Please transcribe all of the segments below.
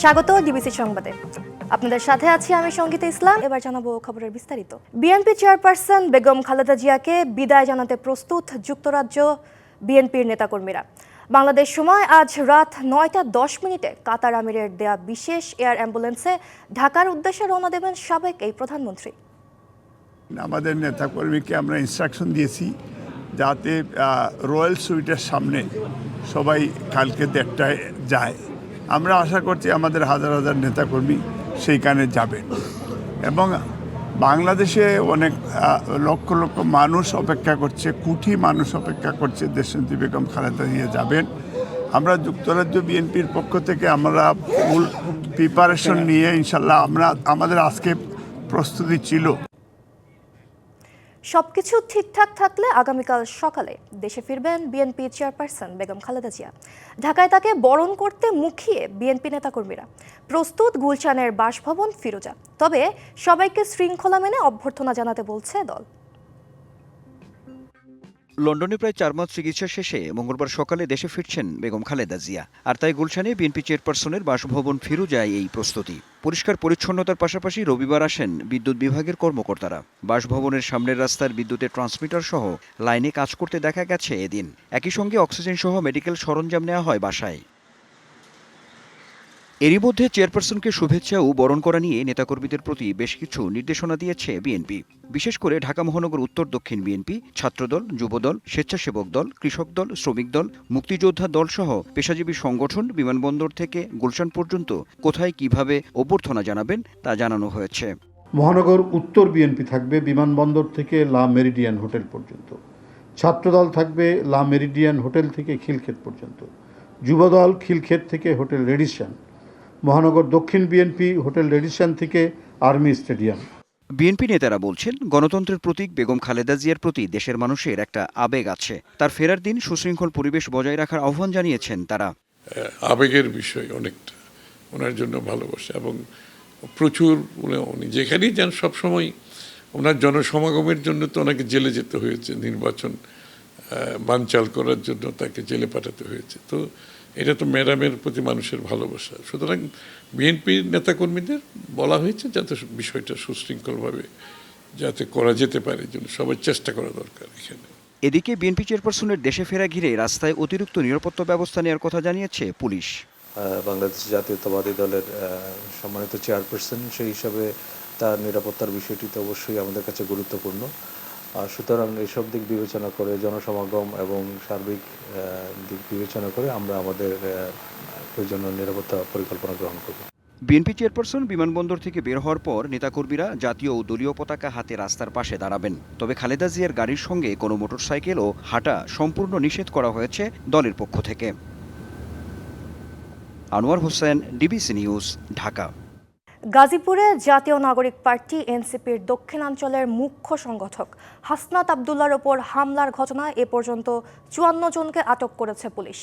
স্বাগত ডিবিসি সংবাদে। আপনাদের সাথে আছি আমি সঙ্গীতা ইসলাম। এবার জানাব খবরের বিস্তারিত। বিএনপি চেয়ারপারসন বেগম খালেদা জিয়াকে বিদায় জানাতে প্রস্তুত যুক্তরাজ্য বিএনপির নেতাকর্মীরা। বাংলাদেশ সময় আজ রাত নয়টা দশ মিনিটে কাতার আমিরের দেয়া বিশেষ এয়ার অ্যাম্বুলেন্সে ঢাকার উদ্দেশ্যে রওনা দেবেন সাবেক এই প্রধানমন্ত্রী। আমাদের নেতাকর্মীকে আমরা ইনস্ট্রাকশন দিয়েছি যাতে রয়্যাল সুইটের সামনে সবাই কালকে দেড়টায় যায়। আমরা আশা করছি আমাদের হাজার হাজার নেতাকর্মী সেইখানে যাবেন। এবং বাংলাদেশে অনেক লক্ষ লক্ষ মানুষ অপেক্ষা করছে কোটি মানুষ অপেক্ষা করছে, দেশনেত্রী বেগম খালেদা জিয়া যাবেন। আমরা যুক্তরাজ্য বিএনপির পক্ষ থেকে আমরা ফুল প্রিপারেশন নিয়ে ইনশাল্লাহ আমরা, আমাদের আজকে প্রস্তুতি ছিল। সবকিছু ঠিকঠাক থাকলে আগামীকাল সকালে দেশে ফিরবেন বিএনপি চেয়ারপারসন বেগম খালেদা জিয়া। ঢাকায় তাকে বরণ করতে মুখিয়ে বিএনপি নেতাকর্মীরা। প্রস্তুত গুলশানের বাসভবন ফিরোজা। তবে সবাইকে শৃঙ্খলা মেনে অভ্যর্থনা জানাতে বলছে দল। লন্ডনে প্রায় চার মাস চিকিৎসা শেষে মঙ্গলবার সকালে দেশে ফিরছেন বেগম খালেদা জিয়া। আর তাই গুলশানে বিএনপি চেয়ারপারসনের বাসভবন ফিরু যায় এই প্রস্তুতি। পরিষ্কার পরিচ্ছন্নতার পাশাপাশি রবিবার আসেন বিদ্যুৎ বিভাগের কর্মকর্তারা। বাসভবনের সামনের রাস্তার বিদ্যুতের ট্রান্সমিটার সহ লাইনে কাজ করতে দেখা গেছে এদিন। একই সঙ্গে অক্সিজেন সহ মেডিকেল সরঞ্জাম নেওয়া হয় বাসায়। এরই মধ্যে চেয়ারপারসনকে শুভেচ্ছা ও বরণ করা নিয়ে নেতাকর্মীদের প্রতি বেশ কিছু নির্দেশনা দিয়েছে বিএনপি। বিশেষ করে ঢাকা মহানগর উত্তর দক্ষিণ বিএনপি, ছাত্রদল, যুবদল, স্বেচ্ছাসেবক দল, কৃষক দল, শ্রমিক দল, মুক্তিযোদ্ধা দল সহ পেশাজীবী সংগঠন বিমানবন্দর থেকে গুলশান পর্যন্ত কোথায় কীভাবে অভ্যর্থনা জানাবেন তা জানানো হয়েছে। মহানগর উত্তর বিএনপি থাকবে বিমানবন্দর থেকে লা মেরিডিয়ান হোটেল পর্যন্ত। ছাত্রদল থাকবে লা মেরিডিয়ান হোটেল থেকে খিলক্ষেত পর্যন্ত। যুবদল খিলক্ষেত থেকে হোটেল রেডিশন। মহানগর দক্ষিণ বিএনপি হোটেল রেডিশন থেকে আর্মি স্টেডিয়াম। বিএনপি নেতারা বলছেন গণতন্ত্রের প্রতীক বেগম খালেদা জিয়ার প্রতি দেশের মানুষের একটা আবেগ আছে। তার ফেরার দিন সুশৃঙ্খল পরিবেশ বজায় রাখার আহ্বান জানিয়েছেন তারা। আবেগের বিষয় অনেকটা। ওনার জন্য ভালোবাসা এবং প্রচুর উনি- উনি যেখানেই যান সবসময় ওনার জনসমাগমের জন্য তো ওনাকে জেলে যেতে হয়েছে। নির্বাচন বানচাল করার জন্য তাকে জেলে পাঠাতে হয়েছে। তো এটা তো ম্যাডামের প্রতি মানুষের ভালোবাসা। সুতরাং বিএনপির নেতাকর্মীদের বলা হয়েছে যাতে বিষয়টা সুশৃঙ্খলভাবে যাতে করা যেতে পারে জন্য সবার চেষ্টা করা দরকার এখানে। এদিকে বিএনপি চেয়ারপারসনের দেশে ফেরা ঘিরে রাস্তায় অতিরিক্ত নিরাপত্তা ব্যবস্থা নেওয়ার কথা জানিয়েছে পুলিশ। বাংলাদেশ জাতীয়তাবাদী দলের সম্মানিত চেয়ারপারসন সেই হিসাবে তার নিরাপত্তার বিষয়টি তো অবশ্যই আমাদের কাছে গুরুত্বপূর্ণ। সুতরাং এসব দিক বিবেচনা করে জনসমাগম এবং সার্বিক দিক বিবেচনা করে আমরা আমাদের আহ, প্রয়োজনীয় নিরাপত্তা পরিকল্পনা গ্রহণ করব। বিএনপি চেয়ারপারসন বিমানবন্দর থেকে বের হওয়ার পর নেতাকর্মীরা জাতীয় ও দলীয় পতাকা হাতে রাস্তার পাশে দাঁড়াবেন। তবে খালেদা জিয়ার গাড়ির সঙ্গে কোনো মোটরসাইকেল ও হাঁটা সম্পূর্ণ নিষেধ করা হয়েছে দলের পক্ষ থেকে। Anwar Hossain DBC news Dhaka. গাজীপুরে জাতীয় নাগরিক পার্টি এনসিপির দক্ষিণাঞ্চলের মুখ্য সংগঠক হাসনাত আবদুল্লার ওপর হামলার ঘটনায় এ পর্যন্ত চুয়ান্ন জনকে আটক করেছে পুলিশ।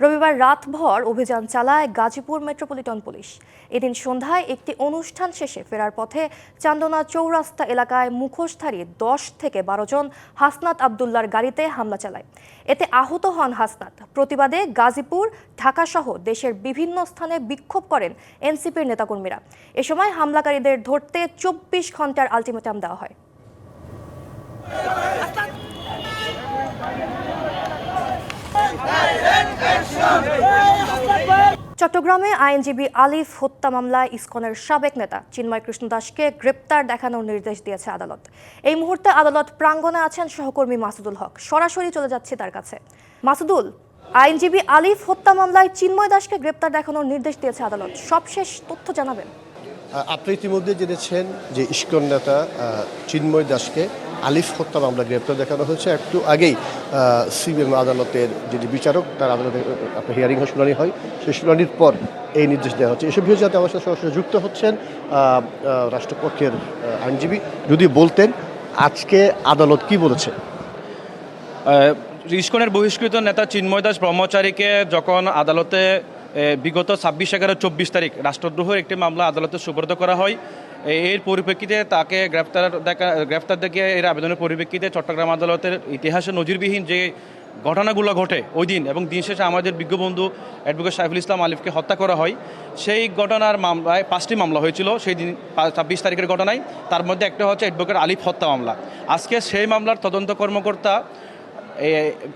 রবিবার রাতভর অভিযান চালায় গাজীপুর মেট্রোপলিটন পুলিশ। এদিন সন্ধ্যায় একটি অনুষ্ঠান শেষে ফেরার পথে চান্দনা চৌরাস্তা এলাকায় মুখোশধারী দশ থেকে বারো জন হাসনাত আবদুল্লার গাড়িতে হামলা চালায়। এতে আহত হন হাসনাত প্রতিবাদে গাজীপুর ঢাকাসহ দেশের বিভিন্ন স্থানে বিক্ষোভ করেন এনসিপির নেতাকর্মীরা এ সময় হামলাকারীদের ধরতে চব্বিশ ঘণ্টার আলটিমেটাম দেওয়া হয় চট্টগ্রামে আইনজীবী আলিফ হত্যা মামলায় ইসকনের সাবেক নেতা চিন্ময় কৃষ্ণ দাসকে গ্রেপ্তার দেখানোর নির্দেশ দিয়েছে আদালত। এই মুহূর্তে আদালত প্রাঙ্গণে আছেন সহকর্মী মাসুদুল হক। সরাসরি চলে যাচ্ছে তার কাছে। মাসুদুল, আইনজীবী আলিফ হত্যা মামলায় চিন্ময় দাসকে গ্রেপ্তার দেখানোর নির্দেশ দিয়েছে আদালত। সবশেষ তথ্য জানাবেন। আপনি ইতিমধ্যে জেনেছেন যে ইস্কন নেতা চিন্ময় দাসকে আলিফ হত্যা মামলা গ্রেপ্তার দেখানো হয়েছে। একটু আগেই সিবিএম আদালতের যিনি বিচারক, তার আদালতে আপনার হিয়ারিং হয়, শুনানি হয়। সেই শুনানির পর এই নির্দেশ দেওয়া হচ্ছে। এসব বিষয়ে যাতে আমার সাথে সরাসরি যুক্ত হচ্ছেন রাষ্ট্রপক্ষের আইনজীবী। যদি বলতেন, আজকে আদালত কি বলেছে? ইস্কনের বহিষ্কৃত নেতা চিন্ময় দাস ব্রহ্মচারীকে যখন আদালতে বিগত ছাব্বিশ এগারো চব্বিশ তারিখ রাষ্ট্রদ্রোহের একটি মামলা আদালতে সুপর্দ করা হয় এর পরিপ্রেক্ষিতে তাকে গ্রেফতার দেখা গ্রেফতার দেখিয়ে এর আবেদনের পরিপ্রেক্ষিতে চট্টগ্রাম আদালতের ইতিহাসে নজিরবিহীন যে ঘটনাগুলো ঘটে ওই দিন এবং দিন শেষে আমাদের বিজ্ঞ বন্ধু অ্যাডভোকেট সাইফুল ইসলাম আলিফকে হত্যা করা হয়। সেই ঘটনার মামলায় পাঁচটি মামলা হয়েছিল সেই দিন ছাব্বিশ তারিখের ঘটনায়। তার মধ্যে একটা হচ্ছে অ্যাডভোকেট আলিফ হত্যা মামলা। আজকে সেই মামলার তদন্ত কর্মকর্তা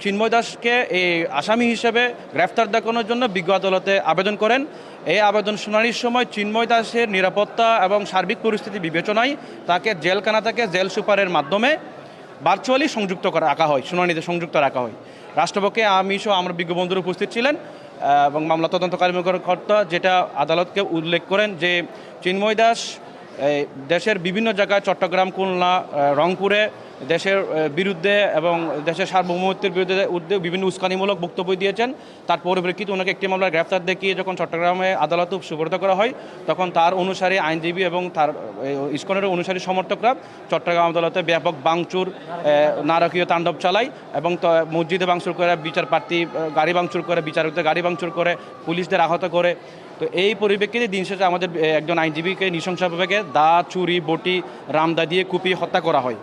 চিন্ময় দাসকে এই আসামি হিসেবে গ্রেফতার দেখানোর জন্য বিজ্ঞ আদালতে আবেদন করেন। এই আবেদন শুনানির সময় চিন্ময় দাসের নিরাপত্তা এবং সার্বিক পরিস্থিতি বিবেচনায় তাকে জেলখানা থেকে জেল সুপারের মাধ্যমে ভার্চুয়ালি সংযুক্ত রাখা হয়। শুনানিতে সংযুক্ত রাখা হয়। রাষ্ট্রপক্ষে আমি সহ আমার বিজ্ঞ বন্ধুরা উপস্থিত ছিলেন এবং মামলা তদন্তকারী কর্তা যেটা আদালতকে উল্লেখ করেন যে চিন্ময় দাস দেশের বিভিন্ন জায়গায় চট্টগ্রাম, খুলনা রংপুরে দেশের বিরুদ্ধে এবং দেশের সার্বভৌমত্বের বিরুদ্ধে উদ্যোগ বিভিন্ন উস্কানিমূলক বক্তব্য দিয়েছেন। তার পরিপ্রেক্ষিতে ওনাকে একটি মামলার গ্রেফতার দেখিয়ে যখন চট্টগ্রামে আদালতে সুব্রত করা হয়, তখন তার অনুসারী আইনজীবী এবং তার ইস্কনের অনুসারী সমর্থকরা চট্টগ্রাম আদালতে ব্যাপক বাংচুর নারকীয় তাণ্ডব চালায় এবং মসজিদে বাংচুর করে বিচার প্রার্থী গাড়ি বাংচুর করে, বিচারকদের গাড়ি ভাঙচুর করে, পুলিশদের আহত করে। তো এই পরিপ্রেক্ষিতে দিন শেষে আমাদের একজন আইনজীবীকে নৃশংসভাবে দা, চুরি, বটি, রামদা দিয়ে কুপিয়ে হত্যা করা হয়।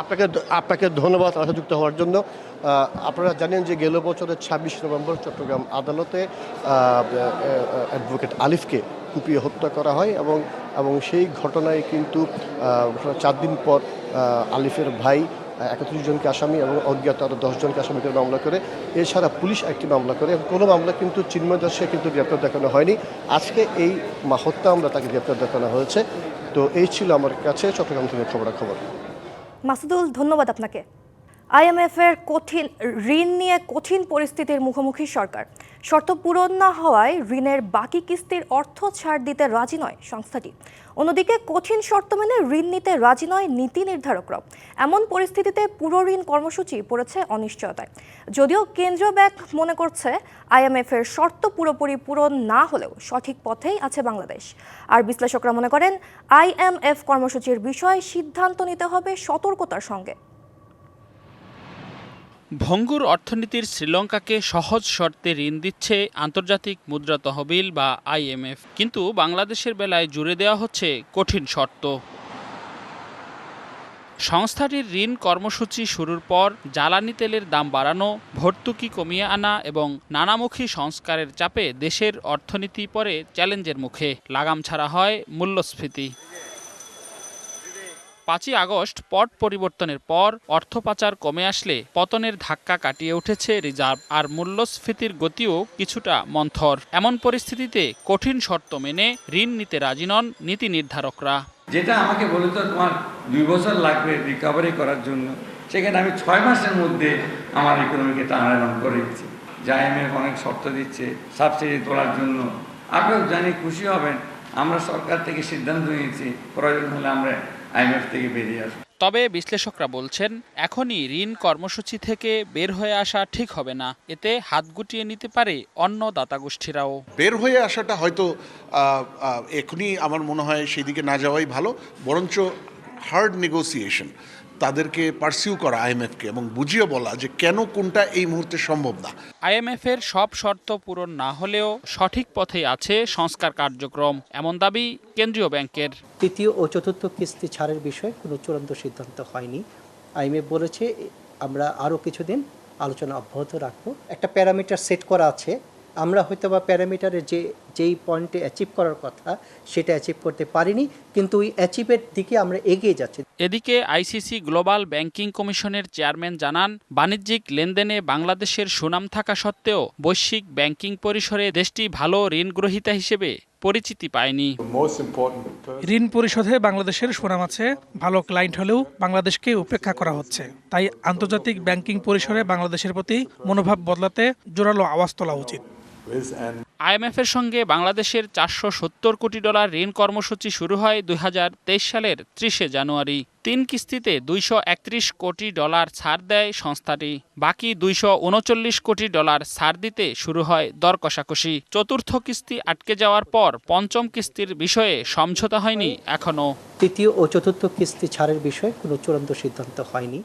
আপনাকে আপনাকে ধন্যবাদ যুক্ত হওয়ার জন্য। আপনারা জানেন যে গেল বছরের ছাব্বিশ নভেম্বর চট্টগ্রাম আদালতে অ্যাডভোকেট আলিফকে কুপিয়ে হত্যা করা হয় এবং এবং সেই ঘটনায় কিন্তু চার দিন পর আলিফের ভাই একত্রিশ জনকে আসামি এবং অজ্ঞাত আরও দশজনকে আসামি করে মামলা করে। এছাড়া পুলিশ একটি মামলা করে এবং কোনো মামলা কিন্তু চিন্ময় দাসকে কিন্তু গ্রেপ্তার দেখানো হয়নি। আজকে এই হত্যা আমরা তাকে গ্রেপ্তার দেখানো হয়েছে। তো এই ছিল আমার কাছে চট্টগ্রাম থেকে খবরাখবর। মাসুদুল ধন্যবাদ আপনাকে। আইএমএফ এর কঠিন ঋণ নিয়ে কঠিন পরিস্থিতির মুখোমুখি সরকার। শর্ত পূরণ না হওয়ায় ঋণের বাকি কিস্তির অর্থ ছাড় দিতে রাজি নয় সংস্থাটি। অন্যদিকে, কঠিন শর্ত মেনে ঋণ নিতে রাজি নয় নীতি নির্ধারকরাও। এমন পরিস্থিতিতে পুরো ঋণ কর্মসূচি পড়েছে অনিশ্চয়তায়। যদিও কেন্দ্রীয় ব্যাংক মনে করছে আইএমএফ এর শর্ত পুরোপুরি পূরণ না হলেও সঠিক পথেই আছে বাংলাদেশ। আর বিশ্লেষকরা মনে করেন আইএমএফ কর্মসূচির বিষয়ে সিদ্ধান্ত নিতে হবে সতর্কতার সঙ্গে। ভঙ্গুর অর্থনীতির শ্রীলঙ্কাকে সহজ শর্তে ঋণ দিচ্ছে আন্তর্জাতিক মুদ্রা তহবিল বা আইএমএফ কিন্তু বাংলাদেশের বেলায় জুড়ে দেওয়া হচ্ছে কঠিন শর্ত। সংস্থাটির ঋণ কর্মসূচি শুরুর পর জ্বালানি তেলের দাম বাড়ানো, ভর্তুকি কমিয়ে আনা এবং নানামুখী সংস্কারের চাপে দেশের অর্থনীতি পরে চ্যালেঞ্জের মুখে। লাগাম ছাড়া হয় মূল্যস্ফীতি। পাঁচই আগস্ট পট পরিবর্তনের পর অর্থ পাচার কমে আসলে পতনের ধাক্কা কাটিয়ে উঠেছে রিজার্ভ, আর মূল্যস্ফীতির গতিও কিছুটা মন্থর। এমন পরিস্থিতিতে কঠিন শর্ত মেনে ঋণ নিতে রাজি নন নীতি নির্ধারকরা। যেটা আমাকে বলে তো তোমার দুই বছর লাগবে রিকভারি করার জন্য। সেখানে আমি ছয় মাসের মধ্যে আমার ইকোনমিকে টানারান করে দিচ্ছি। যা আইএমএফ অনেক শর্ত দিচ্ছে সাবসিডি তোলার জন্য। আপনারা জানি খুশি হবেন। আমরা সরকার থেকে সিদ্ধান্ত নিয়েছি, প্রয়োজন হলে আমরা আইএমএফ থেকে বেরিয়ে আসবে। তবে বিশ্লেষকরা বলছেন এখনই ঋণ কর্মসূচি থেকে বের হয়ে আসা ঠিক হবে না। এতে হাত গুটিয়ে নিতে পারে অন্য দাতা গোষ্ঠীরাও বের হয়ে আসাটা হয়তো এখনই আমার মনে হয় সেদিকে না যাওয়াই ভালো বরঞ্চ হার্ড নেগোসিয়েশন তাদেরকে পারসিউ করা আইএমএফকে এবং বুঝিয়ে বলা যে কেন কোনটা এই মুহূর্তে সম্ভব না। আইএমএফ এর সব শর্ত পূরণ না হলেও সঠিক পথে আছে সংস্কার কার্যক্রম এমন দাবি কেন্দ্রীয় ব্যাংকের। তৃতীয় ও চতুর্থ কিস্তি ছাড়ের বিষয়ে কোনো চূড়ান্ত সিদ্ধান্ত হয়নি। আইএমএফ বলেছে আমরা আরও কিছুদিন আলোচনা অব্যাহত রাখব। একটা প্যারামিটার সেট করা আছে। আমরা হয়তো বা প্যারামিটারের যে যেই পয়েন্টে অ্যাচিভ করার কথা সেটা অ্যাচিভ করতে পারিনি কিন্তু ওই অ্যাচিভের দিকে আমরা এগিয়ে যাচ্ছি। এদিকে আইসিসি গ্লোবাল ব্যাংকিং কমিশনের চেয়ারম্যান জানান বাণিজ্যিক লেনদেনে বাংলাদেশের সুনাম থাকা সত্ত্বেও বৈশ্বিক ব্যাংকিং পরিসরে দেশটি ভালো ঋণ গ্রহীতা হিসেবে পরিচিতি পায়নি। ঋণ পরিশোধে বাংলাদেশের সুনাম আছে ভালো ক্লায়েন্ট হলেও বাংলাদেশকে উপেক্ষা করা হচ্ছে। তাই আন্তর্জাতিক ব্যাংকিং পরিসরে বাংলাদেশের প্রতি মনোভাব বদলাতে জোরালো আওয়াজ তোলা উচিত। আইএমএফ এর সঙ্গে বাংলাদেশের চারশো সত্তর কোটি ডলার ঋণ কর্মসূচি শুরু হয় দুই হাজার তেইশ সালের ত্রিশে জানুয়ারি। তিন কিস্তিতে দুইশো একত্রিশ কোটি ডলার ছাড় দেয় সংস্থাটি। বাকি দুইশো উনচল্লিশ কোটি ডলার ছাড় দিতে শুরু হয় দর কষাকষি। চতুর্থ কিস্তি আটকে যাওয়ার পর পঞ্চম কিস্তির বিষয়ে সমঝোতা হয়নি এখনও। তৃতীয় ও চতুর্থ কিস্তি ছাড়ের বিষয়ে কোনো চূড়ান্ত সিদ্ধান্ত হয়নি।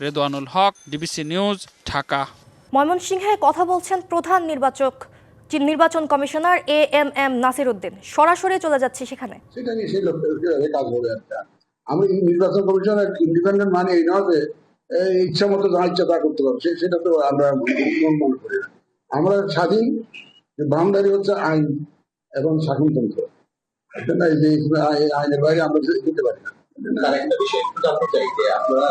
Redwanul Haque DBC news Dhaka. ময়মনসিংহে কথা বলছেন প্রধান নির্বাচক নির্বাচন commissioner A M M Nasir Uddin. সরাসরি চলে যাচ্ছে সেখানে। সেটা নিয়ে সেই কাজ হবে একটা। আমি নির্বাচন কমিশনের ইন্ডিপেন্ডেন্ট মানে এই নয় যে ইচ্ছা মতো যা ইচ্ছা তা করতে পারবে। সেটা তো আমরা মনে করি না। আমরা স্বাধীন বাউন্ডারি হচ্ছে আইন এবং শাসনতন্ত্র। এটা যে আইনের বাইরে আমরা যেতে পারি না। তার একটা বিষয় একটু জানতে চাই যে আপনারা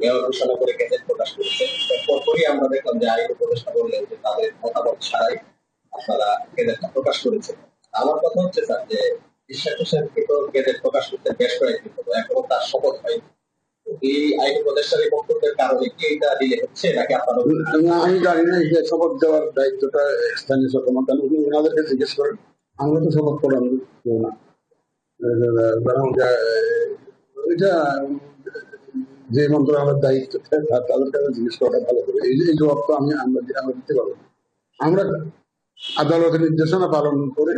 মেয়র ঘোষণা করে গেজেট প্রকাশ করেছেন পরপরই আমরা দেখলাম যে আইন উপদেষ্টা বললেন যে তাদের মতামত ছাড়াই আপনারা গেজেটটা প্রকাশ করেছেন আমার কথা হচ্ছে স্যার যে হোসেন কিন্তু গেজেট প্রকাশ করতে বেশ কয়েকদিন এখনও তার শপথ হয়নি এটা হচ্ছে নাকি আমি শপথ দেওয়ার দায়িত্বটা স্থানীয় উনি জিজ্ঞেস করেন আমরা তো শপথ এটা যে মন্ত্রণালয়ের দায়িত্ব তাদের কাছে জিজ্ঞেস করাটা ভালো হবে। এই যে, এই জবাব তো আমি আমরা আমরা দিতে পারব আমরা আদালতের নির্দেশনা পালন করে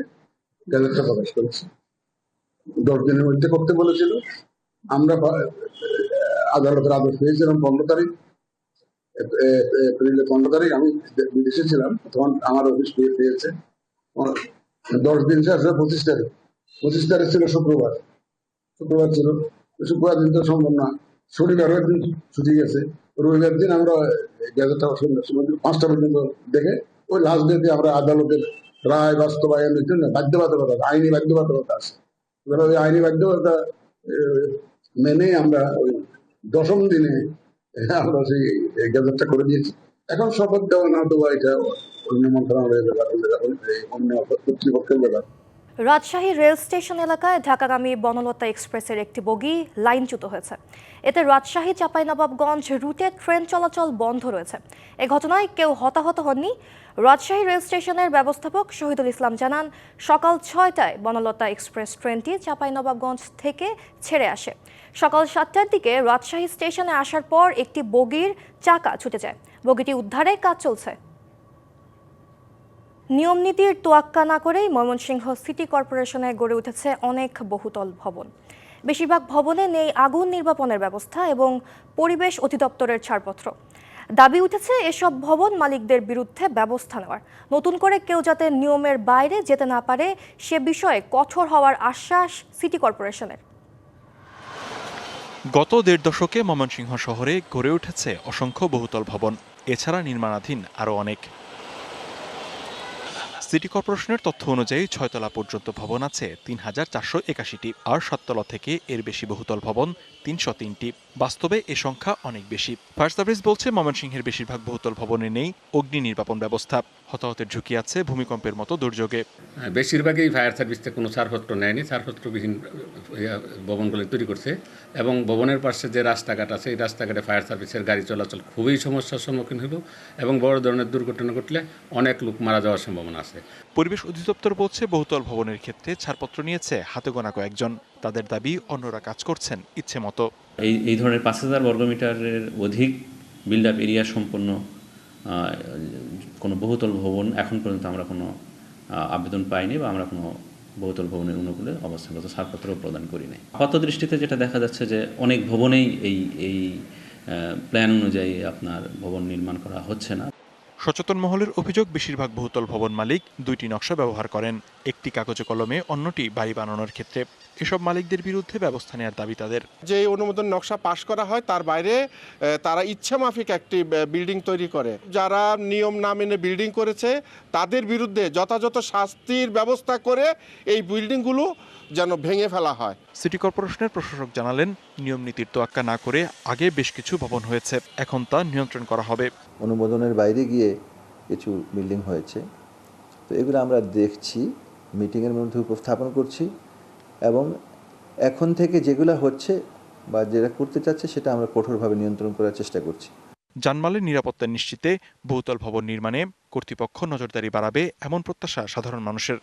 গ্যাজেটটা প্রকাশ করেছি। দশ দিনের মধ্যে করতে বলেছিল। আমরা আদালতের আদেশ পেয়েছিলাম পনেরো তারিখ, এপ্রিলের পনেরো তারিখ। আমি বিদেশে ছিলাম, তখন আমার অফিস পেয়ে পেয়েছে। দশ দিন শেষ হয় পঁচিশ তারিখ। পঁচিশ তারিখ ছিল শুক্রবার। শুক্রবার ছিল। শুক্রবার দিন তো সম্ভব না। শনিবারও একদিন ছুটি গেছে। রবিবার দিন আমরা পাঁচটা পর্যন্ত দেখে ওই লাস্ট ডেতে আমরা আদালতের রায় বাস্তবায়নের জন্য বাধ্যবাধকতা, আইনি বাধ্যবাধকতা আছে। এবার ওই আইনি বাধ্যবাধকতা মেনে আমরা ওই দশম দিনে আমরা সেই গ্যাজেটটা করে দিয়েছি। এখন শপথ দেওয়া না দেওয়া, এটা অন্য মন্ত্রণালয়ের ব্যাপার অন্য কর্তৃপক্ষের ব্যাপার। রাজশাহী রেল স্টেশন এলাকায় ঢাকাগামী বনলতা এক্সপ্রেসের একটি বগি লাইনচ্যুত হয়েছে। এতে রাজশাহী, চাঁপাইনবাবগঞ্জ রুটে ট্রেন চলাচল বন্ধ রয়েছে। এ ঘটনায় কেউ হতাহত হননি। রাজশাহী রেল স্টেশনের ব্যবস্থাপক শহীদুল ইসলাম জানান, সকাল ছয়টায় বনলতা এক্সপ্রেস ট্রেনটি চাঁপাইনবাবগঞ্জ থেকে ছেড়ে আসে। সকাল সাতটার দিকে রাজশাহী স্টেশনে আসার পর একটি বগির চাকা ছুটে যায়। বগিটি উদ্ধারে কাজ চলছে। নিয়মনীতির তোয়াক্কা না করেই ময়মনসিংহ সিটি কর্পোরেশনে গড়ে উঠেছে অনেক বহুতল ভবন। বেশিরভাগ ভবনে নেই আগুন নির্বাপনের ব্যবস্থা এবং পরিবেশ অধিদপ্তরের ছাড়পত্র। দাবি উঠেছে, এসব ভবন মালিকদের বিরুদ্ধে ব্যবস্থা নেওয়ার। নতুন করে কেউ যাতে নিয়মের বাইরে যেতে না পারে, সে বিষয়ে কঠোর হওয়ার আশ্বাস সিটি কর্পোরেশনের। গত দেড় দশকে ময়মনসিংহ শহরে গড়ে উঠেছে অসংখ্য বহুতল ভবন। এছাড়া নির্মাণাধীন আরও অনেক। সিটি কর্পোরেশনের তথ্য অনুযায়ী ছয়তলা পর্যন্ত ভবন আছে, তিন হাজার চারশো একাশিটি। আর সাততলা থেকে এর বেশি বহুতল ভবন, তিনশো তিনটি। বাস্তবে এ সংখ্যা অনেক বেশি। ফায়ার সার্ভিস বলছে ময়মনসিংহের বেশিরভাগ বহুতল ভবনে নেই অগ্নি নির্বাপন ব্যবস্থা। হতাহতের ঝুঁকি আছে ভূমিকম্পের মতো দুর্যোগে। বেশিরভাগই ফায়ার সার্ভিসতে কোনো ছাড়পত্র নেয়নি। ছাড়পত্রবিহীন ভবনগুলি তৈরি করছে। এবং ভবনের পাশে যে রাস্তাঘাট আছে এই রাস্তাঘাটে ফায়ার সার্ভিসের গাড়ি চলাচল খুবই সমস্যার সম্মুখীন হলো এবং বড় ধরনের দুর্ঘটনা ঘটলে অনেক লোক মারা যাওয়ার সম্ভাবনা আছে। পরিবেশ অধিদপ্তর বলছে বহুতল ভবনের ক্ষেত্রে ছাড়পত্র নিয়েছে হাতে গোনা কয়েকজন। তাদের দাবি অন্যরা কাজ করছেন ইচ্ছে মতো। এই এই ধরনের পাঁচ হাজার বর্গমিটারের অধিক বিল্ড আপ এরিয়া সম্পন্ন কোনো বহুতল ভবন এখন পর্যন্ত আমরা কোনো আবেদন পাইনি বা আমরা কোনো বহুতল ভবনের অনুকূলে অবস্থানগত ছাড়পত্র প্রদান করি নাই। আপাত দৃষ্টিতে যেটা দেখা যাচ্ছে যে অনেক ভবনেই এই এই প্ল্যান অনুযায়ী আপনার ভবন নির্মাণ করা হচ্ছে না। সচেতন মহলের অভিযোগ বেশিরভাগ বহুতল ভবন মালিক দুইটি নকশা ব্যবহার করেন। একটি কাগজে কলমে অন্যটি বাড়ি বানানোর ক্ষেত্রে। এসব মালিকদের বিরুদ্ধে ব্যবস্থা নেওয়ার দাবি তাদের। যে অনুমোদন নকশা পাশ করা হয় তার বাইরে তারা ইচ্ছা মাফিক একটি বিল্ডিং তৈরি করে। যারা নিয়ম না মেনে বিল্ডিং করেছে তাদের বিরুদ্ধে যথাযথ শাস্তির ব্যবস্থা করে এই বিল্ডিংগুলো যেন ভেঙে ফেলা হয়। সিটি কর্পোরেশনের প্রশাসক জানালেন নিয়ম নীতির তোয়াক্কা না করে আগে বেশ কিছু ভবন হয়েছে এখন তা নিয়ন্ত্রণ করা হবে। অনুমোদনের বাইরে গিয়ে কিছু বিল্ডিং হয়েছে। তো এগুলো আমরা দেখছি। মিটিংয়ের মধ্যে উপস্থাপন করছি এবং এখন থেকে যেগুলো হচ্ছে বা যেটা করতে চাচ্ছে সেটা আমরা কঠোরভাবে নিয়ন্ত্রণ করার চেষ্টা করছি। জানমালের নিরাপত্তা নিশ্চিতে বহুতল ভবন নির্মাণে কর্তৃপক্ষ নজরদারি বাড়াবে এমন প্রত্যাশা সাধারণ মানুষের।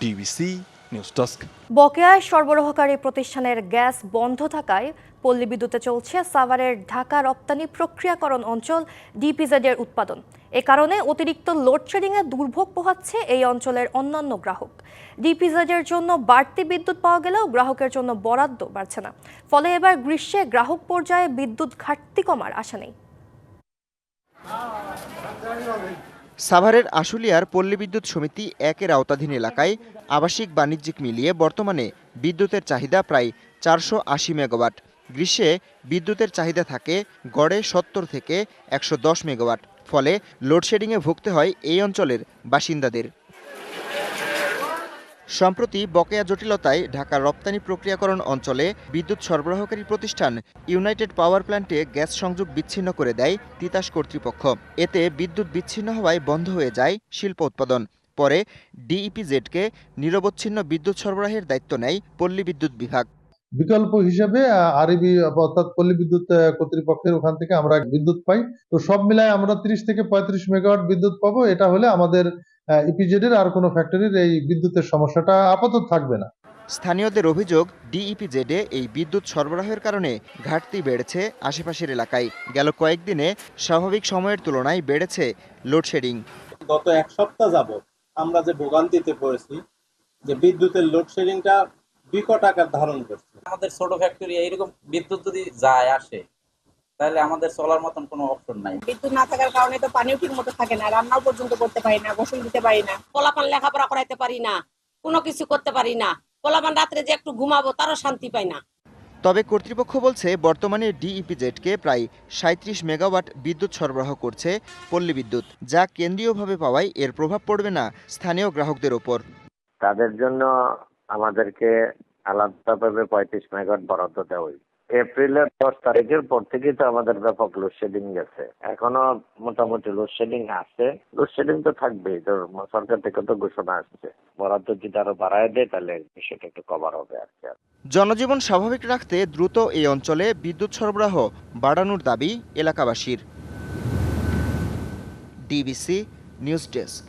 ডিবিসি নিউজ ডেস্ক বকেয়ায় সরবরাহকারী প্রতিষ্ঠানের গ্যাস বন্ধ থাকায় পল্লী বিদ্যুতে চলছে সাভারের ঢাকা রপ্তানি প্রক্রিয়াকরণ অঞ্চল ডিপিজেড এর উৎপাদন। এ কারণে অতিরিক্ত লোডশেডিংয়ে দুর্ভোগ পোহাচ্ছে এই অঞ্চলের অন্যান্য গ্রাহক। ডিপিজেড এর জন্য বাড়তি বিদ্যুৎ পাওয়া গেলেও গ্রাহকের জন্য বরাদ্দ বাড়ছে না। ফলে এবার গ্রীষ্মে গ্রাহক পর্যায়ে বিদ্যুৎ ঘাটতি কমার আশা নেই। সাভারের আশুলিয়ার পল্লী বিদ্যুৎ সমিতি একের আওতাধীন এলাকায় আবাসিক বাণিজ্যিক মিলিয়ে বর্তমানে বিদ্যুতের চাহিদা প্রায় চারশো আশি মেগাওয়াট। গ্রীষ্মে বিদ্যুতের চাহিদা থাকে গড়ে সত্তর থেকে একশো দশ মেগাওয়াট। ফলে লোডশেডিংয়ে ভুগতে হয় এই অঞ্চলের বাসিন্দাদের। সম্প্রতি বকেয়া জটিলতায় ঢাকার রপ্তানি প্রক্রিয়াকরণ অঞ্চলে বিদ্যুৎ সরবরাহকারী প্রতিষ্ঠান ইউনাইটেড পাওয়ার প্ল্যান্টে গ্যাস সংযোগ বিচ্ছিন্ন করে দেয় তিতাস কর্তৃপক্ষ। এতে বিদ্যুৎ বিচ্ছিন্ন হওয়ায় বন্ধ হয়ে যায় শিল্প উৎপাদন। পরে ডিইপিজেডকে নিরবচ্ছিন্ন বিদ্যুৎ সরবরাহের দায়িত্ব নেয় পল্লী বিদ্যুৎ বিভাগ। বিকল্প হিসেবে আরবি অর্থাৎ পল্লী বিদ্যুৎ কর্তৃপক্ষের ওখান থেকে আমরা বিদ্যুৎ পাই। তো সব মিলায় আমরা তিরিশ থেকে পঁয়ত্রিশ মেগাওয়াট বিদ্যুৎ পাবো। এটা হলে আমাদের ইপিজেড এর আর কোনো ফ্যাক্টরির এই বিদ্যুতের সমস্যাটা আপাতত থাকবে না। স্থানীয়দের অভিযোগ ডিইপিজেডে এই বিদ্যুৎ সরবরাহের কারণে ঘাটতি বেড়েছে আশেপাশের এলাকায়। গেল কয়েকদিনে স্বাভাবিক সময়ের তুলনায় বেড়েছে লোডশেডিং। গত এক সপ্তাহ যাবত আমরা যে ভোগান্তিতে পড়েছি যে বিদ্যুতের লোডশেডিংটা বিকট আকার ধারণ করছে। আমাদের ছোট ফ্যাক্টরি এইরকম বিদ্যুৎ যদি যায় আসে তাহলে আমাদের চলার মতন কোনো অপশন নাই। বিদ্যুৎ না থাকার কারণে তো পানিও ঠিক মতো থাকে না রান্নাও পর্যন্ত করতে পারি না গোসল দিতে পারি না পোলাপান লেখাপড়া করাইতে পারি না কোনো কিছু করতে পারি না পোলাপান রাত্রে যে একটু ঘুমাবো তারও শান্তি পাই না। তবে কর্তৃপক্ষ বলছে বর্তমানে ডিইপিজেডকে প্রায় সাঁত্রিশ মেগাওয়াট বিদ্যুৎ সরবরাহ করছে পল্লী বিদ্যুৎ যা কেন্দ্রীয়ভাবে পাওয়ায় এর প্রভাব পড়বে না স্থানীয় গ্রাহকদের ওপর। তাদের জন্য আমাদেরকে আলাদাভাবে পঁয়ত্রিশ মেগাওয়াট বরাদ্দ দেওয়া হয়েছে। এপ্রিলের দশ তারিখের পর থেকেই তো আমাদের ব্যাপক লোডশেডিং গেছে। এখনও মোটামুটি লোডশেডিং আছে। লোডশেডিং তো থাকবেই। সরকার থেকে তো ঘোষণা আসছে। বরাদ্দ যদি আরও বাড়ায় দেয়, তাহলে সেটা একটু কভার হবে আর কি জনজীবন স্বাভাবিক রাখতে দ্রুত এই অঞ্চলে বিদ্যুৎ সরবরাহ বাড়ানোর দাবি এলাকাবাসীর। ডিবিসি নিউজ ডেস্ক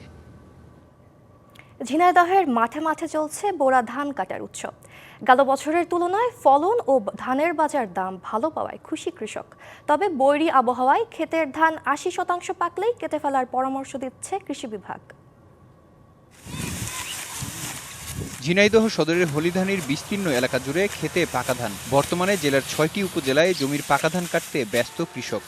ঝিনাইদহের মাঠে মাঠে চলছে বোরা ধান কাটার উৎসব। গেল বছরের তুলনায় ফলন ও ধানের বাজার দাম ভালো পাওয়ায় খুশি কৃষক। তবে বৈরি আবহাওয়ায় ক্ষেতের ধান আশি শতাংশ পাকলেই কেটে ফেলার পরামর্শ দিচ্ছে কৃষি বিভাগ। ঝিনাইদহ সদরের হলিধানের বিস্তীর্ণ এলাকা জুড়ে খেতে পাকা ধান। বর্তমানে জেলার ছয়টি উপজেলায় জমির পাকা ধান কাটতে ব্যস্ত কৃষক।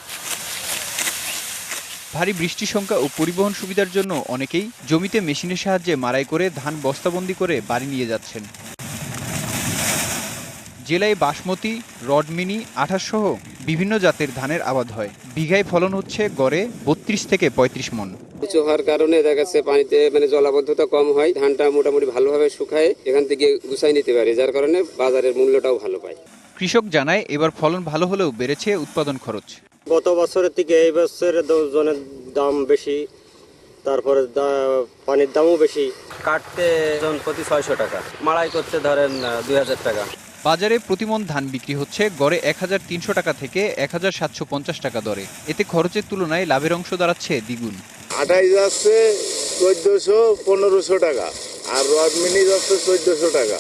ভারী বৃষ্টি সংখ্যা ও পরিবহন সুবিধার জন্য অনেকেই জমিতে মেশিনের সাহায্যে মারাই করে ধান বস্তাবন্দি করে বাড়ি নিয়ে যাচ্ছেন। জেলায় বাসমতি, রডমিনি আঠাশ সহ বিভিন্ন জাতের ধানের আবাদ হয়। বিঘায় ফলন হচ্ছে গড়ে বত্রিশ থেকে পঁয়ত্রিশ মন। উঁচু হওয়ার কারণে দেখা যাচ্ছে পানিতে মানে জলাবদ্ধতা কম হয়, ধানটা মোটামুটি ভালোভাবে শুকায়, এখান থেকে গুছাই নিতে পারে, যার কারণে বাজারের মূল্যটাও ভালো পায় কৃষক জানায় এবার ফলন ভালো হলেও বেড়েছে উৎপাদন খরচ। গত বছরের থেকে এই বছরের ওজনের দাম বেশি তারপরে পানির দামও বেশি। কাটতে জন প্রতি ছয়শো টাকা মাড়াই করতে ধরেন দুই হাজার টাকা। বাজারে প্রতিমন ধান বিক্রি হচ্ছে গড়ে এক হাজার তিনশো টাকা থেকে এক হাজার সাতশো পঞ্চাশ টাকা দরে। এতে খরচের তুলনায় লাভের অংশ দাঁড়াচ্ছে দ্বিগুণ। আঠাইশ যাচ্ছে চোদ্দোশো পনেরোশো টাকা আর রড মিনি যাচ্ছে চোদ্দোশো টাকা।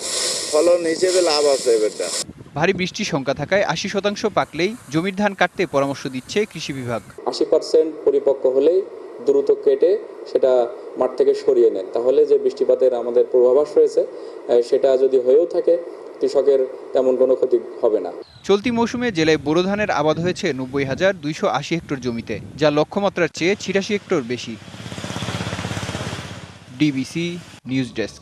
ফলন হিসেবে লাভ আছে এবারটা। ভারী বৃষ্টির সংখ্যা থাকায় আশি শতাংশ পাকলেই জমির ধান কাটতে পরামর্শ দিচ্ছে কৃষি বিভাগ। আশি পার্সেন্ট পরিপক্ক হলেই দ্রুত কেটে সেটা মাঠ থেকে সরিয়ে নেন। তাহলে যে বৃষ্টিপাতের আমাদের পূর্বাভাস রয়েছে সেটা যদি হয়েও থাকে কৃষকের তেমন কোনো ক্ষতি হবে না। চলতি মৌসুমে জেলায় বোরো ধানের আবাদ হয়েছে নব্বই হাজার দুইশো আশি হেক্টর জমিতে যা লক্ষ্যমাত্রার চেয়ে ছিয়াশি হেক্টর বেশি। DBC news desk.